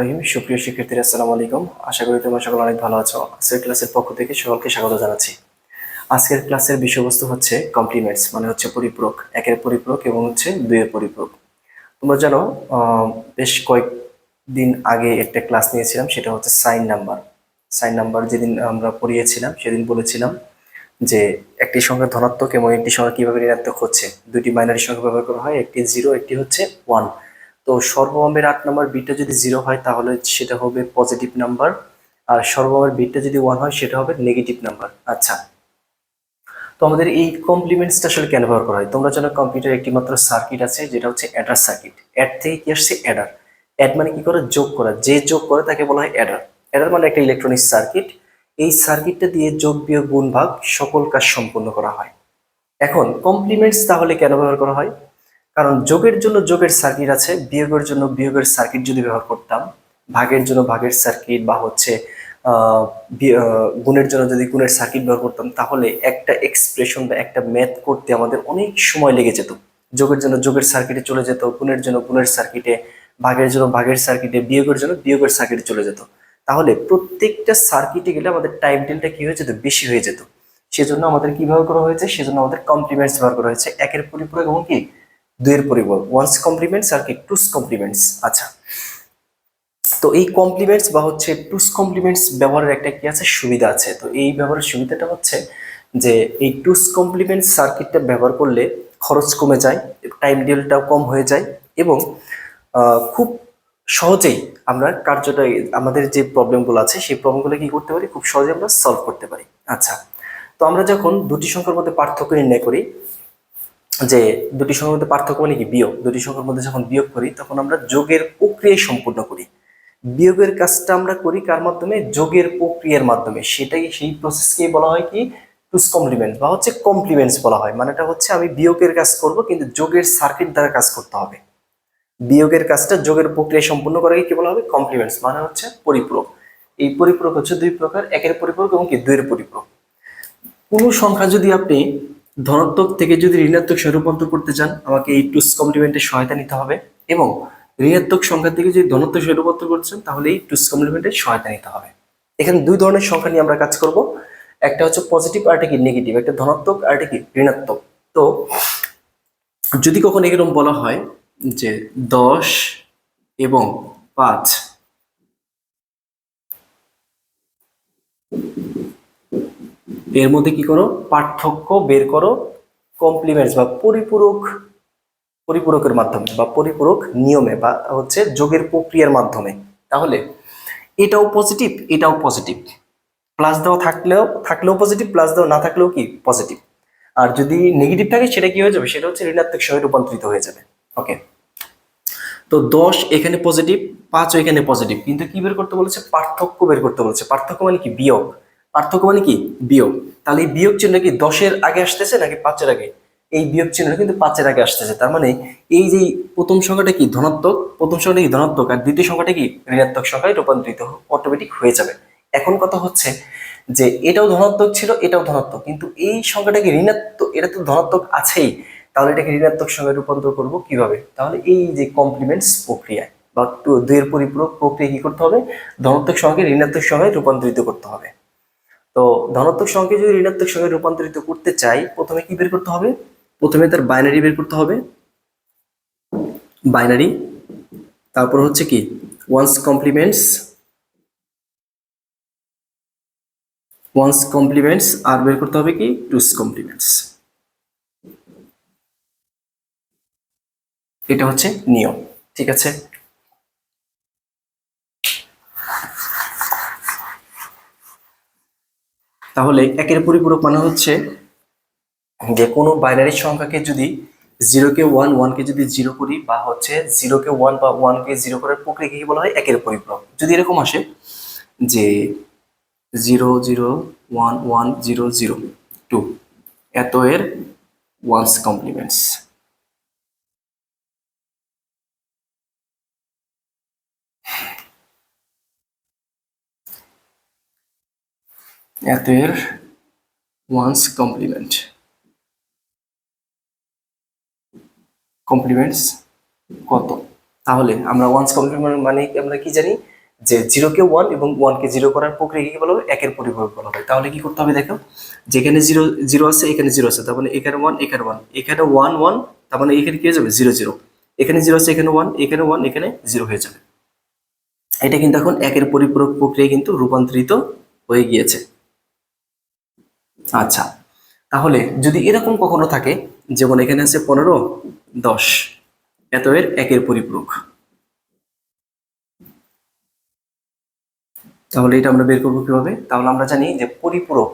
রহিম। সুপ্রিয় শিক্ষার্থীরা, আসসালামু আলাইকুম। আশা করি তোমরা সকল অনেক ভালো আছো। আজকের ক্লাসের পক্ষ থেকে সকলকে স্বাগত জানাচ্ছি। আজকের ক্লাসের বিষয়বস্তু হচ্ছে কমপ্লিমেন্টস মানে হচ্ছে পরিপূরক, একের পরিপূরক এবং হচ্ছে দুইয়ের পরিপূরক। তোমরা জানো বেশ কয়েকদিন আগে একটা ক্লাস নিয়েছিলাম, সেটা হচ্ছে সাইন নাম্বার। সাইন নাম্বার যেদিন আমরা পড়িয়েছিলাম, সেদিন বলেছিলাম যে একটি সংখ্যা ধনাত্মক এবং একটি সংখ্যা কীভাবে ঋণাত্মক হচ্ছে। দুটি বাইনারি সংখ্যা ব্যবহার করা হয়, একটি জিরো একটি হচ্ছে ওয়ান তো সর্বমমের আট নাম্বার বিটটা যদি জিরো হয়, তাহলে সেটা হবে পজিটিভ নাম্বার আর সর্বমমের বিটটা যদি ওয়ান হয়, সেটা হবে নেগেটিভ নাম্বার আচ্ছা। তো আমাদের এই কমপ্লিমেন্টসটা আসলে কেন ব্যবহার করা হয়? তোমরা জানো কম্পিউটার একটি মাত্র সার্কিট আছে, যেটা হচ্ছে অ্যাডার সার্কিট অ্যাড থেকে কি আসছে? অ্যাডার অ্যাড মানে কি করে? যোগ করা। যে যোগ করে, তাকে বলা হয় অ্যাডার অ্যাডার মানে একটা ইলেকট্রনিক সার্কিট এই সার্কিটটা দিয়ে যোগ, বিয়োগ, গুণ, ভাগ সকল কাজ সম্পন্ন করা হয়। এখন কমপ্লিমেন্টস তাহলে কেন ব্যবহার করা হয়? কারণ যোগের জন্য যোগের সার্কিট আছে, বিয়োগের জন্য বিয়োগের সার্কিট যদি ব্যবহার করতাম, ভাগের জন্য ভাগের সার্কিট বা হচ্ছে গুণের জন্য যদি গুণের সার্কিট ব্যবহার করতাম, তাহলে একটা এক্সপ্রেশন বা একটা ম্যাথ করতে আমাদের অনেক সময় লেগে যেত। যোগের জন্য যোগের সার্কিটে চলে যেত, গুণের জন্য গুণের সার্কিটে ভাগের জন্য ভাগের সার্কিটে বিয়োগের জন্য বিয়োগের সার্কিটে চলে যেত। তাহলে প্রত্যেকটা সার্কিটে গেলে আমাদের টাইম টেলটা কী হয়ে যেত? বেশি হয়ে যেত। সেজন্য আমাদের কি ব্যবহার করা হয়েছে? সেজন্য আমাদের কমপ্লিমেন্টস ব্যবহার করা হয়েছে। একের পরিপূরক এবং কি? দুইয়ের পরিপূরক ওয়ান্স কমপ্লিমেন্টস আর কি টুস কমপ্লিমেন্টস আচ্ছা। তো এই কমপ্লিমেন্টস বা হচ্ছে টুস কমপ্লিমেন্টস ব্যবহারের একটা কি আছে? সুবিধা আছে। তো এই ব্যবহারের সুবিধাটা হচ্ছে যে এই টুস কমপ্লিমেন্টস সার্কিটটা ব্যবহার করলে খরচ কমে যায় টাইম ডিলটাও কম হয়ে যায় এবং খুব সহজেই আমরা কার্যটা, আমাদের যে প্রবলেমগুলো আছে, সেই প্রবলেমগুলো কি করতে পারি? খুব সহজে আমরা সলভ করতে পারি। আচ্ছা। তো আমরা যখন দুটি সংখ্যার মধ্যে পার্থক্য নির্ণয় করি যে দুটি সংখ্যার মধ্যে পার্থক্য মানে কি? বিয়োগ। দুটি সংখ্যার মধ্যে যখন বিয়োগ করি, তখন আমরা যোগের প্রক্রিয়ায় সম্পূর্ণ করি। বিয়োগের কাজটা আমরা করি কার মাধ্যমে? যোগের প্রক্রিয়ার মাধ্যমে। সেটাই সেই প্রসেসকেই বলা হয় কি? টুস কমপ্লিমেন্ট বা হচ্ছে কমপ্লিমেন্টস বলা হয়। মানেটা হচ্ছে আমি বিয়োগের কাজ করব, কিন্তু যোগের সার্কিট দ্বারা কাজ করতে হবে। বিয়োগের কাজটা যোগের প্রক্রিয়া সম্পূর্ণ করাকে কি বলা হবে? কমপ্লিমেন্টস মানে হচ্ছে পরিপূরক। এই পরিপূরক হচ্ছে দুই প্রকার, একের পরিপূরক এবং কি? দুইয়ের পরিপূরক। কোনো সংখ্যা যদি আপনি ধনাত্মক থেকে যদি ঋণাত্মক রূপান্তর করতে চান, আমাকে এই টুস কমপ্লিমেন্টের সহায়তা নিতে হবে এবং ঋণাত্মক সংখ্যা থেকে যদি ধনাত্মক রূপান্তর করতে চান, তাহলে এই টুস কমপ্লিমেন্টের সহায়তা নিতে হবে। এখানে দুই ধরনের সংখ্যা নিয়ে আমরা কাজ করব। একটা হচ্ছে পজিটিভ আর কি নেগেটিভ একটা ধনাত্মক, আর কি ঋণাত্মক? তো যদি কখনো এরকম বলা হয় যে দশ এবং পাঁচ এর মধ্যে কি করো? পার্থক্য বের করো কমপ্লিমেন্টস বা পরিপূরক, পরিপূরকের মাধ্যমে বা পরিপূরক নিয়মে বা হচ্ছে যোগের প্রক্রিয়ার মাধ্যমে। তাহলে এটাও পজিটিভ এটাও পজিটিভ প্লাস দেওয়া থাকলেও থাকলেও পজিটিভ প্লাস দেওয়া না থাকলেও কি? পজিটিভ আর যদি নেগেটিভ থাকে, সেটা কি হয়ে যাবে? সেটা হচ্ছে ঋণাত্মক সংখ্যায় রূপান্তরিত হয়ে যাবে। ওকে তো দশ এখানে পজিটিভ পাঁচ এখানে পজিটিভ কিন্তু কি বের করতে বলেছে? পার্থক্য বের করতে বলেছে। পার্থক্য মানে কি? বিয়োগ। পার্থক্য মানে কি? বিয়োগ। তাহলে এই বিয়োগ চিহ্ন কি দশের আগে আসতেছে নাকি পাঁচের আগে? এই বিয়োগ চিহ্ন কিন্তু পাঁচের আগে আসতেছে। তার মানে এই যে প্রথম সংখ্যাটা কি ধনাত্মক? প্রথম সংখ্যাটা কি ধনাত্মক? আর দ্বিতীয় সংখ্যাটা কি ঋণাত্মক সংখ্যায় রূপান্তরিত অটোমেটিক হয়ে যাবে। এখন কথা হচ্ছে যে এটাও ধনাত্মক ছিল, এটাও ধনাত্মক। কিন্তু এই সংখ্যাটা কি ঋণাত্মক? এটা তো ধনাত্মক আছেই। তাহলে এটাকে ঋণাত্মক সংখ্যায় রূপান্তর করব কীভাবে? তাহলে এই যে কমপ্লিমেন্টস প্রক্রিয়ায় বা দুইয়ের পরিপূরক প্রক্রিয়া কি করতে হবে? ধনাত্মক সংখ্যাকে ঋণাত্মক সংখ্যায় রূপান্তরিত করতে হবে। তো ধনাত্মক সংখ্যাকে যদি ঋণাত্মক সংখ্যায় রূপান্তরিত করতে চাই, প্রথমে কি বের করতে হবে? প্রথমে তার বাইনারি বের করতে হবে। বাইনারি তারপর হচ্ছে কি? ওয়ান্স কমপ্লিমেন্টস ওয়ান্স কমপ্লিমেন্টস আর বের করতে হবে কি? টুস কমপ্লিমেন্টস এটা হচ্ছে নিয়ম, ঠিক আছে? তাহলে একের পরিপূরক মানে হচ্ছে যে কোনো বাইনারি সংখ্যাকে যদি জিরোকে ওয়ান ওয়ানকে যদি জিরো করি বা হচ্ছে জিরোকে ওয়ান বা ওয়ানকে জিরো করার প্রক্রিয়াকে কি বলা হয়? একের পরিপূরক। যদি এরকম আসে যে zero zero one one zero zero two এত এর ওয়ান্স কমপ্লিমেন্টস এত এর ওয়ান্স কমপ্লিমেন্ট কমপ্লিমেন্টস কত? তাহলে আমরা ওয়ান্স কমপ্লিমেন্ট মানে আমরা কি জানি? যে জিরোকে ওয়ান এবং ওয়ানকে জিরো করার প্রক্রিয়া কি বলা হবে একের পরিপূরক বলা হবে তাহলে কি করতে হবে দেখো? যেখানে জিরো জিরো আছে, এখানে জিরো আছে। তার মানে এখানে ওয়ান এখানে ওয়ান এখানে ওয়ান ওয়ান তার মানে এখানে কি হয়ে যাবে? জিরো জিরো এখানে জিরো আছে, এখানে ওয়ান এখানে ওয়ান এখানে জিরো হয়ে যাবে। এটা কিন্তু এখন একের পরিপূরক প্রক্রিয়া কিন্তু রূপান্তরিত হয়ে গিয়েছে। আচ্ছা তাহলে যদি এরকম কখনো থাকে যেমন এখানে আছে পনেরো, দশ, এত এর একের পরিপূরক। তাহলে এটা আমরা বের করব কীভাবে? তাহলে আমরা জানি যে পরিপূরক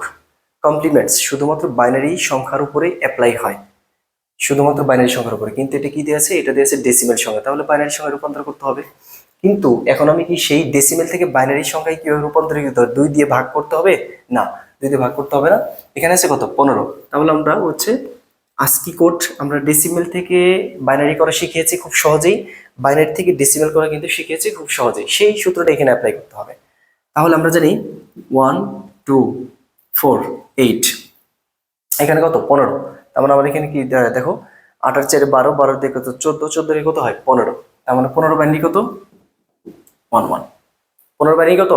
কমপ্লিমেন্টস শুধুমাত্র বাইনারি সংখ্যার উপরে অ্যাপ্লাই হয়। শুধুমাত্র বাইনারি সংখ্যার উপরে, কিন্তু এটা কি দিয়ে আছে? এটা দিয়ে আছে ডেসিমেল সংখ্যা। তাহলে বাইনারি সংখ্যা রূপান্তর করতে হবে। কিন্তু এখন আমি কি সেই ডেসিমেল থেকে বাইনারি সংখ্যায় কীভাবে রূপান্তরিত? দুই দিয়ে ভাগ করতে হবে? না। দুই দিয়ে ভাগ করতে হবে না। এখানে আছে কত? পনেরো। তাহলে আমরা হচ্ছে আস্কি কোড আমরা ডেসিমেল থেকে বাইনারি করা শিখিয়েছি খুব সহজেই। বাইনারি থেকে ডেসিমেল করা কিন্তু শিখিয়েছি খুব সহজেই। সেই সূত্রটা এখানে অ্যাপ্লাই করতে হবে। তাহলে আমরা জানি ওয়ান টু ফোর এইট এখানে কত? পনেরো। তার মানে আমার এখানে কি দেখো, আঠার চারে বারো বারো দিয়ে কত? চোদ্দ। চোদ্দ দিয়ে কত হয়? পনেরো। তার মানে পনেরো বাইনারি কত? ওয়ান ওয়ান পনেরো বাইনারি কত?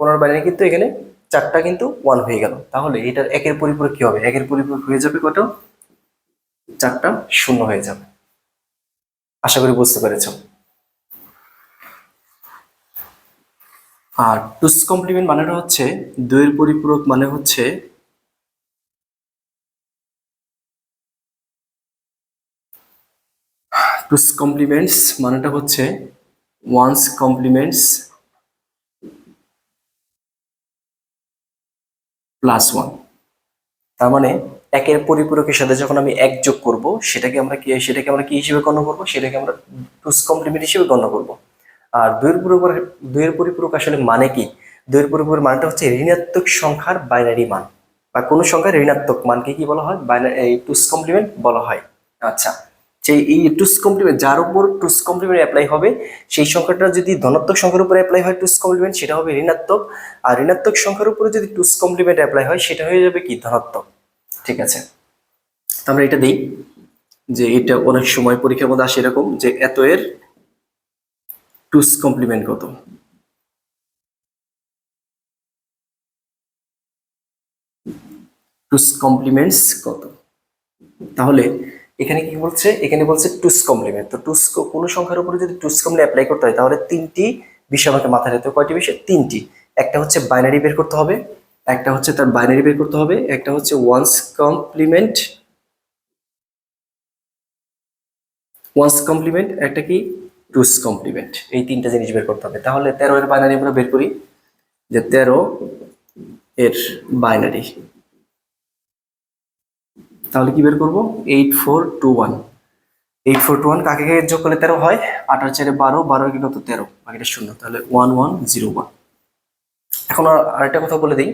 পনেরো বাইনারি কিন্তু এখানে চারটা কিন্তু ওয়ান হয়ে গেল। তাহলে এটার একের পরিপূরক কি হবে? একের পরিপূরক হয়ে যাবে কত? চারটা শূন্য হয়ে যাবে। আশা করি বুঝতে পেরেছ। আর টুস কমপ্লিমেন্ট মানেটা হচ্ছে, দুইয়ের পরিপূরক মানে হচ্ছে টুস কমপ্লিমেন্টস মানেটা হচ্ছে ওয়ান্স কমপ্লিমেন্টস প্লাস ওয়ান তার মানে একের পরিপূরকের সাথে যখন আমি এক যোগ করব, সেটাকে আমরা কি সেটাকে আমরা কি হিসেবে গণ্য করব? সেটাকে আমরা টুস কমপ্লিমেন্ট হিসেবে গণ্য করব। আর দুইয়ের পরিপূরক দুইয়ের পরিপূরক আসলে মানে কি? দুইয়ের পরিপূরক মানটা হচ্ছে ঋণাত্মক সংখ্যার বাইনারি মান। বা কোনো সংখ্যার ঋণাত্মক মানকে কি বলা হয়? বাইনারি টুস কমপ্লিমেন্ট বলা হয়। আচ্ছা। সেই এই টুস কমপ্লিমেন্ট যার উপর টুস কমপ্লিমেন্ট অ্যাপ্লাই হবে, সেই সংখ্যাটা যদি ধনাত্মক সংখ্যার উপর অ্যাপ্লাই হয়, টুস কমপ্লিমেন্ট সেটা হবে ঋণাত্মক। আর ঋণাত্মক সংখ্যার উপরে যদি টুস কমপ্লিমেন্ট অ্যাপ্লাই হয়, সেটা হয়ে যাবে কি? ধনাত্মক। ঠিক আছে? তো আমরা এটা দিই, যে এটা অনেক সময় পরীক্ষার মধ্যে আসে এরকম, যে এত এর টুস কমপ্লিমেন্ট কত? টুস কমপ্লিমেন্টস কত? তাহলে এখানে কি বলছে? এখানে বলছে টুস কমপ্লিমেন্ট তো টুস কোনো সংখ্যার উপরে যদি টুস কমপ্লিমেন্ট অ্যাপ্লাই করতে হয়, তাহলে তিনটি বিষয় আমাকে মাথায় রাখতে কয়টি বিষয়? তিনটি। একটা হচ্ছে বাইনারি বের করতে হবে, একটা হচ্ছে তার বাইনারি বের করতে হবে, একটা হচ্ছে ওয়ান্স কমপ্লিমেন্ট ওয়ান্স কমপ্লিমেন্ট একটা কি? টুস কমপ্লিমেন্ট এই তিনটা জিনিস বের করতে হবে। তাহলে তেরো এর বাইনারি আমরা বের করি, যে তেরো এর বাইনারি তাহলে কি বের করব? Eight four two one eight four two one কাকে যোগ করলে তেরো হয়? আঠারো, চারে বারো বারো কি কত? তেরো। বাকিটা শূন্য। তাহলে ওয়ান ওয়ান জিরো ওয়ান এখন আর আরেকটা কথা বলে দিই।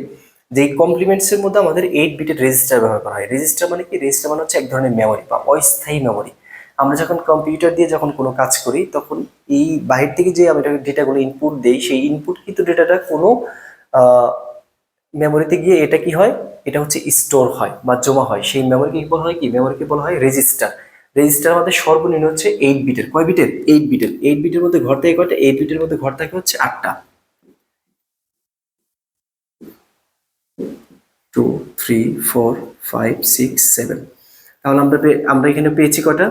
যে এই কমপ্লিমেন্টস এর মধ্যে আমাদের এইট বিটের রেজিস্টার ব্যবহার করা হয়। রেজিস্টার মানে কি? রেজিস্টার মানে হচ্ছে এক ধরনের মেমোরি বা অস্থায়ী মেমোরি আমরা যখন কম্পিউটার দিয়ে যখন কোনো কাজ করি, তখন এই বাহির থেকে যে আমি ডেটাগুলো ইনপুট দেই, সেই ইনপুট কিন্তু ডেটাটা কোনো মেমোরিতে গিয়ে এটা কি হয়? এটা হচ্ছে স্টোর হয় বা জমা হয়। সেই মেমোরিকে বলা হয় কি? মেমোরিকে বলা হয় রেজিস্টার। রেজিস্টার আমাদের সর্বনিম্ন হচ্ছে এইট বিটের কয় বিটের এইট বিটের এইট বিটের মধ্যে ঘর থাকে কয়টা? এইট বিটের মধ্যে ঘর থাকে হচ্ছে আটটা। Two three four five six seven তাহলে আমরা আমরা এখানে পেয়েছি কটা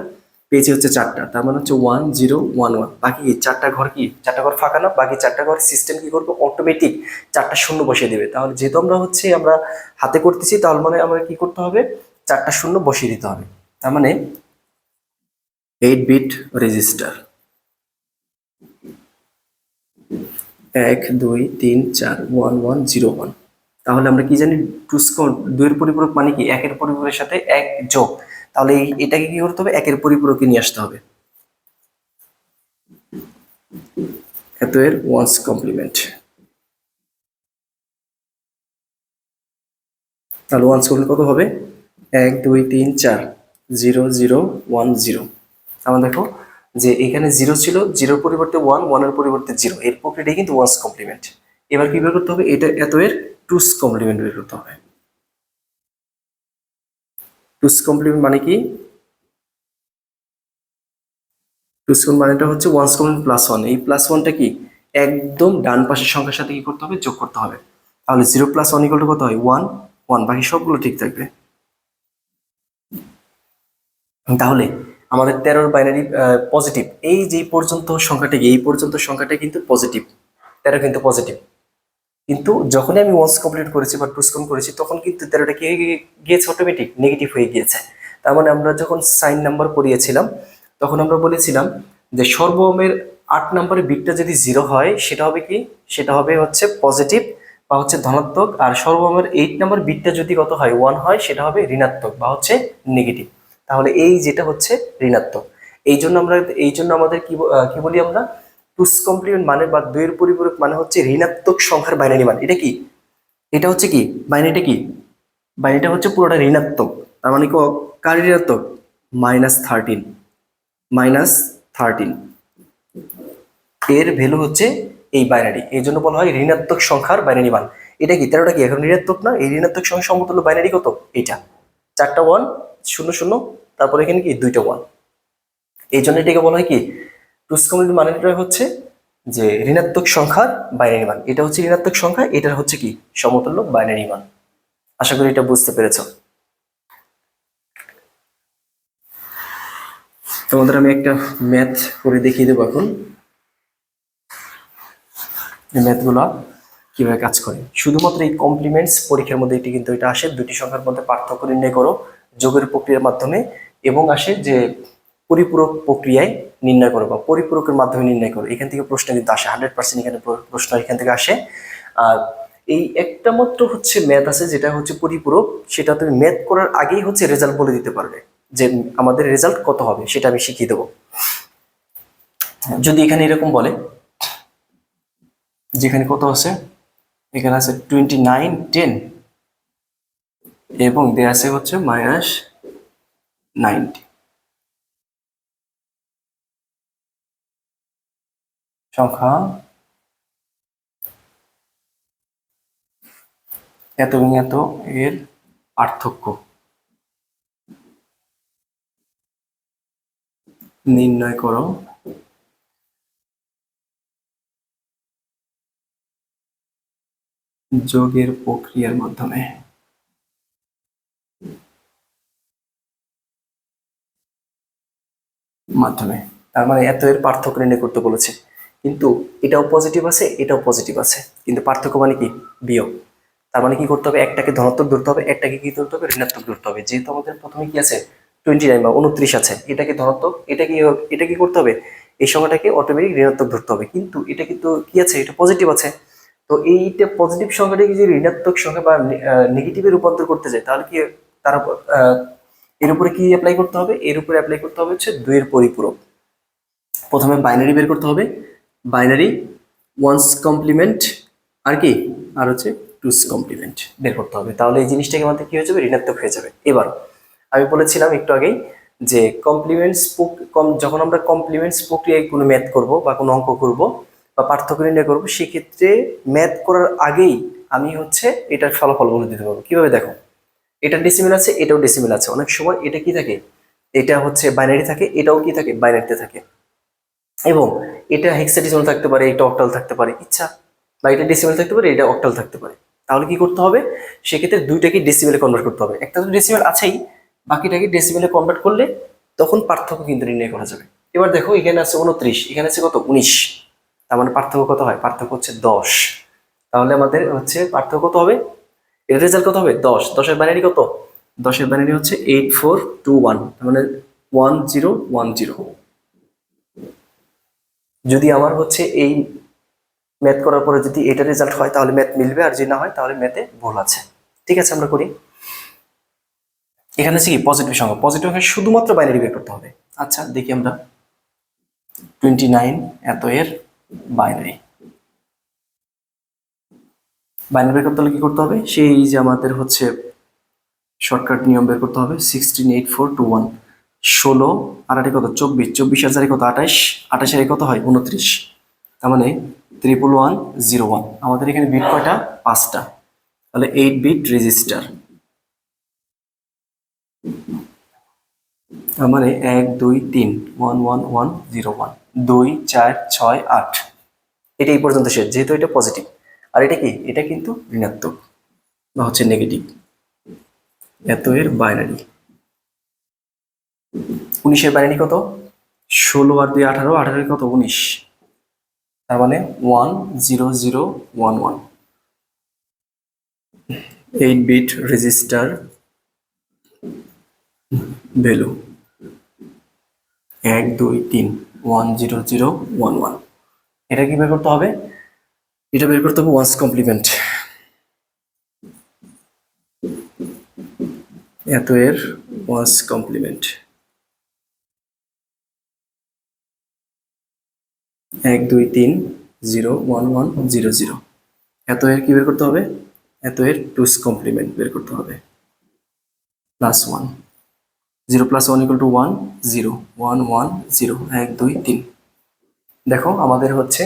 পেয়েছি হচ্ছে চারটা। তার মানে হচ্ছে ওয়ান জিরো ওয়ান ওয়ান বাকি চারটা ঘর কি? চারটা ঘর ফাঁকা না? বাকি চারটা ঘর সিস্টেম কি করবে? অটোমেটিক চারটা শূন্য বসিয়ে দেবে। তাহলে যেহেতু আমরা হচ্ছে আমরা হাতে করতেছি, তাহলে মানে আমরা কি করতে হবে? চারটা শূন্য বসিয়ে দিতে হবে। তার মানে এইট বিট রেজিস্টার এক, দুই, তিন, চার ওয়ান ওয়ান জিরো ওয়ান তাহলে আমরা কি জানি? টুস দুইয়ের পরিপূরক মানে কি? একের পরিপূরকের সাথে এক যোগ। তাহলে এটাকে কি করতে হবে? একের পরিপূরকে নিয়ে আসতে হবে। এত এর ওয়ান্স কমপ্লিমেন্ট তাহলে ওয়ান্স কমপ্লিমেন্ট কত হবে? এক, দুই, তিন, চার, জিরো জিরো, ওয়ান, জিরো। আমার দেখো যে এখানে জিরো ছিল, জিরোর পরিবর্তে ওয়ান, ওয়ানের পরিবর্তে জিরো। এর প্রক্রিয়াটাই কিন্তু ওয়ান্স কমপ্লিমেন্ট এবার কি বের করতে হবে? এটা এত এর টুস কমপ্লিমেন্ট বের করতে হবে। টুস কমপ্লিমেন্ট মানে কি? টুস মানেটা হচ্ছে ওয়ান্স কমপ্লিমেন্ট প্লাস ওয়ান। এই প্লাস ওয়ানটা কি? একদম ডান পাশের সংখ্যার সাথে কি করতে হবে? যোগ করতে হবে। তাহলে zero plus one equal to কত হয়? ওয়ান। ওয়ান বাকি সবগুলো ঠিক থাকবে। তাহলে আমাদের তেরোর বাইনারি পজিটিভ এই যে পর্যন্ত সংখ্যাটা, এই পর্যন্ত সংখ্যাটা কিন্তু পজিটিভ তেরো কিন্তু পজিটিভ কিন্তু যখনই আমি ওয়ান্স কমপ্লিট করেছি বা টুস কম করেছি, তখন কিন্তু তেরোটা কি গিয়েছে অটোমেটিক নেগেটিভ হয়ে গিয়েছে। তার মানে আমরা যখন সাইন নাম্বার পড়িয়েছিলাম তখন আমরা বলেছিলাম যে সর্বমের আট নম্বরের বিটটা যদি জিরো হয়, সেটা হবে কি? সেটা হবে হচ্ছে পজিটিভ বা হচ্ছে ধনাত্মক, আর সর্বমের এইট নাম্বার বিটটা যদি কত হয় ওয়ান হয়, সেটা হবে ঋণাত্মক বা হচ্ছে নেগেটিভ তাহলে এই যেটা হচ্ছে ঋণাত্মক। এই জন্য আমরা, এই জন্য আমাদের কি কি বলি আমরা? টুস কমপ্লিমেন্ট মানে বা দুইয়ের পরিপূরক মানে হচ্ছে ঋণাত্মক সংখ্যার বাইনারি মান। এটা কি? এটা হচ্ছে কি? বাইনারিটা কি? বাইনারিটা হচ্ছে পুরোটা ঋণাত্মক। তার মানে কার ঋণাত্মক? মাইনাস থার্টিন মাইনাস থার্টিন এর ভ্যালু হচ্ছে এই বাইনারি এই জন্য বলা হয় ঋণাত্মক সংখ্যার বাইনারি মান। এটা কি? তেরোটা কি? এখন ঋণাত্মক না? এই ঋণাত্মক সংখ্যা সমতুল্য বাইনারি কত? এটা। চারটা ওয়ান শূন্য শূন্য। তারপরে এখানে কি? দুইটা ওয়ান এই জন্য এটাকে বলা হয় কি? টুস কমপ্লিট মানেটা হচ্ছে যে ঋণাত্মক সংখ্যার বাইনারি মান। এটা হচ্ছে ঋণাত্মক সংখ্যা এটা হচ্ছে কি? সমতুল্য বাইনারি মান। আশা করি এটা বুঝতে পেরেছ। তোমাদের আমি একটা ম্যাথ করে দেখিয়ে দেবো এখন। এই ম্যাথগুলো কীভাবে কাজ করে? শুধুমাত্র এই কমপ্লিমেন্টস পরীক্ষার মধ্যে এটি কিন্তু এটা আসে। দুটি সংখ্যার মধ্যে পার্থক্য নির্ণয় করো, যোগের প্রক্রিয়ার মাধ্যমে এবং আসে যে পরিপূরক প্রক্রিয়ায় নির্ণয় করো বা পরিপূরকের মাধ্যমে নির্ণয় করো। এখান থেকে প্রশ্ন কিন্তু আসে হান্ড্রেড পার্সেন্ট এখানে প্রশ্ন এখান থেকে আসে। আর এই একটা মাত্র হচ্ছে ম্যাথ আছে, যেটা হচ্ছে পরিপূরক, সেটা তুমি ম্যাথ করার আগেই হচ্ছে রেজাল্ট বলে দিতে পারবে যে আমাদের রেজাল্ট কত হবে, সেটা আমি শিখিয়ে দেবো। যদি এখানে এরকম বলে, যেখানে কত আছে? এখানে আছে টোয়েন্টি নাইন টেন এবং দেয়া আছে হচ্ছে মাইনাস নাইনটি সংখ্যা এত এবং এত এর পার্থক্য। নির্ণয় করো। যোগের প্রক্রিয়ার মাধ্যমে। মাধ্যমে। তার মানে এত এর পার্থক্য নির্ণয় করতে বলেছে। কিন্তু এটাও পজিটিভ আছে, এটাও পজিটিভ আছে। কিন্তু পার্থক্য মানে কি? বিয়োগ। তার মানে কি করতে হবে? একটাকে ধনাত্মক ধরতে হবে, একটাকে কি ধরতে হবে? ঋণাত্মক ধরতে হবে। যেহেতু আমাদের প্রথমে কি আছে? টোয়েন্টি নাইন বা উনত্রিশ আছে। এটাকে ধনাত্মক, এটা কি এটা কি করতে হবে? এই সংখ্যাটাকে অটোমেটিক ঋণাত্মক ধরতে হবে। কিন্তু এটা কিন্তু কি আছে? এটা পজিটিভ আছে। তো এইটা পজিটিভ সংখ্যাটাকে যদি ঋণাত্মক সংখ্যা বা নেগেটিভে রূপান্তর করতে যায়, তাহলে কি তার এর উপরে কি অ্যাপ্লাই করতে হবে? এর উপরে অ্যাপ্লাই করতে হবে হচ্ছে দুইয়ের পরিপূরক। প্রথমে বাইনারি বের করতে হবে। বাইনারি ওয়ান্স কমপ্লিমেন্ট আর কি? আর হচ্ছে টুস কমপ্লিমেন্ট বের করতে হবে। তাহলে এই জিনিসটাকে আমাদের কি হয়ে যাবে? ঋণাত্মক হয়ে যাবে। এবার, আমি বলেছিলাম একটু আগেই যে কমপ্লিমেন্টস কম যখন আমরা কমপ্লিমেন্টস প্রক্রিয়ায় কোনো ম্যাথ করব বা কোনো অঙ্ক করব বা পার্থক্য নির্ণয় করব, সেক্ষেত্রে ম্যাথ করার আগেই আমি হচ্ছে এটার ফলাফল বলে দিতে পারব। কীভাবে? দেখো, এটা ডেসিমেল আছে, এটাও ডেসিমেল আছে। অনেক সময় এটা কি থাকে? এটা হচ্ছে বাইনারি থাকে, এটাও কি থাকে? বাইনারিতে থাকে। এবং এটা হেক্সাডেসিমাল থাকতে পারে, এটা অক্টাল থাকতে পারে, ইচ্ছা। বা এটা ডেসিমেল থাকতে পারে, এটা অক্টাল থাকতে পারে। তাহলে কি করতে হবে? সেক্ষেত্রে দুইটাকে ডেসিমেলে কনভার্ট করতে হবে। একটা তো ডেসিমেল আছেই, বাকিটাকে ডেসিমেলে কনভার্ট করলে তখন পার্থক্য কিন্তু নির্ণয় করা যাবে। এবার দেখো, এখানে আছে উনত্রিশ, এখানে আছে কত? উনিশ। তার মানে পার্থক্য কত হয়? পার্থক্য হচ্ছে দশ। তাহলে আমাদের হচ্ছে পার্থক্য কত হবে? এর রেজাল্ট কত হবে? দশ। দশের বাইনারি কত? দশের বাইনারি হচ্ছে এইট ফোর টু ওয়ান তার মানে ওয়ান জিরো ওয়ান জিরো যদি আমার হচ্ছে এই ম্যাথ করার পরে যদি এটা রেজাল্ট হয়, তাহলে ম্যাথ মিলবে আর যদি না হয়, তাহলে ম্যাথে ভুল আছে। ঠিক আছে, আমরা করি। এখানে আছে কি? পজিটিভ সংখ্যা। পজিটিভ শুধুমাত্র বাইনারি বের করতে হবে। আচ্ছা দেখি আমরা। টোয়েন্টি নাইন এত এর বাইনারি বাইনারি বের করতে হলে কি করতে হবে? সেই যে আমাদের হচ্ছে শর্টকাট নিয়ম বের করতে হবে। Sixteen eight four two one ষোলো, আর আটে কত? চব্বিশ। চব্বিশ হাজারে কত? আঠাশ। আঠাশের কত হয়? উনত্রিশ। তার মানে ট্রিপল ওয়ান জিরো ওয়ান আমাদের এখানে বিট কয়টা? পাঁচটা। তাহলে এইট বিট রেজিস্টার তার মানে এক, দুই, তিন। One one one zero one দুই, চার, ছয়, আট। এটা এই পর্যন্ত শেষ। যেহেতু এটা পজিটিভ আর এটা কি? এটা কিন্তু ঋণাত্মক। বা হচ্ছে নেগেটিভ এত এর বাইনারি উনিশের বাইনারি কত? ষোলো আর দুই আঠারো আঠারো কত? উনিশ। তার মানে one zero zero one one. Eight bit register value এক, দুই, তিন, one zero zero one one. এটা কি বের করতে হবে? এটা বের করতে হবে ওয়ান্স কমপ্লিমেন্ট। এত এর ওয়ান্স কমপ্লিমেন্ট। এক দুই তিন zero one one zero zero. এত এর কি বের করতে হবে? এত এর টুস কমপ্লিমেন্ট বের করতে হবে। Plus one zero plus one equal to one zero one one zero, এক, দুই, তিন। দেখো, আমাদের হচ্ছে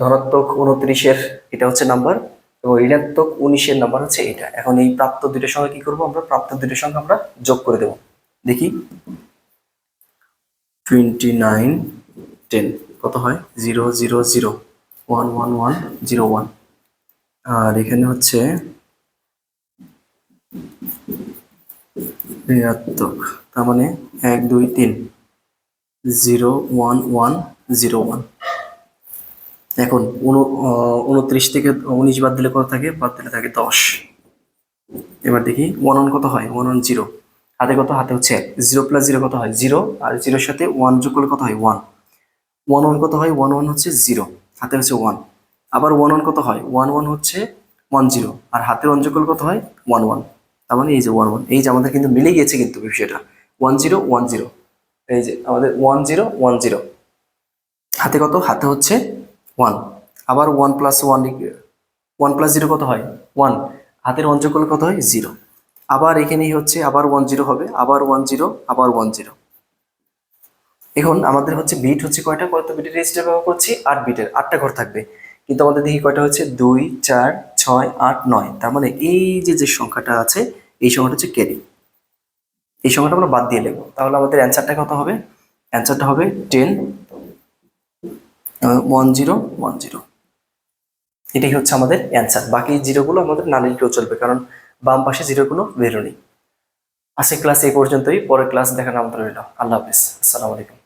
ধনাত্মক উনত্রিশের এটা হচ্ছে নাম্বার এবং ঋণাত্মক উনিশের নাম্বার হচ্ছে এটা। এখন এই প্রাপ্ত দুইটার সঙ্গে কি করব আমরা? প্রাপ্ত দুইটার সঙ্গে আমরা যোগ করে দেব। দেখি। টোয়েন্টি নাইন টেন, কত হয়? Zero zero zero. One one one, zero, one. আর এখানে হচ্ছে ঋণাত্মক, তার মানে এক, দুই, তিন। Zero, one one, zero, one. এখন উনত্রিশ থেকে উনিশ বাদ দিলে কত থাকে? বাদ দিলে থাকে দশ। এবার দেখি, ওয়ান ওয়ান কত হয়? One one, zero. হাতে কত? হাতে হচ্ছে এক। জিরো প্লাস জিরো কত হয়? জিরো। আর জিরোর সাথে ওয়ান যোগ করলে কত হয়? ওয়ান। ওয়ান ওয়ান কত হয়? ওয়ান ওয়ান হচ্ছে জিরো হাতে হচ্ছে ওয়ান আবার ওয়ান ওয়ান কত হয়? ওয়ান ওয়ান হচ্ছে ওয়ান জিরো আর হাতের করলে কত হয়? ওয়ান ওয়ান তার মানে এই যে ওয়ান ওয়ান এই যে আমাদের কিন্তু মিলে গিয়েছে কিন্তু বিষয়টা। ওয়ান জিরো ওয়ান জিরো এই যে আমাদের ওয়ান জিরো ওয়ান জিরো হাতে কত? হাতে হচ্ছে ওয়ান আবার one plus one one plus zero কত হয়? ওয়ান হাতের যোগ কত হয়? জিরো আবার এখানেই হচ্ছে আবার ওয়ান জিরো হবে। আবার ওয়ান জিরো আবার ওয়ান জিরো এখন আমাদের হচ্ছে বিট হচ্ছে কয়টা? কত বিটের রেজিস্টার ব্যবহার করছি? আট বিটের আটটা ঘর থাকবে। কিন্তু আমাদের দেখি কয়টা হচ্ছে? দুই, চার, ছয়, আট, নয়। তার মানে এই যে যে সংখ্যাটা আছে, এই সংখ্যাটা হচ্ছে ক্যারি এই সংখ্যাটা আমরা বাদ দিয়ে নেব তাহলে আমাদের অ্যান্সারটা কত হবে? অ্যান্সারটা হবে ten one zero one zero এটাই হচ্ছে আমাদের অ্যান্সার বাকি জিরোগুলো আমাদের না লিখলেও চলবে, কারণ বাম পাশে জিরোগুলো বেরোনি। আজকে ক্লাস এই পর্যন্তই। পরের ক্লাস দেখার আমাদের রইল। আল্লাহ হাফিজ। আসসালামু আলাইকুম।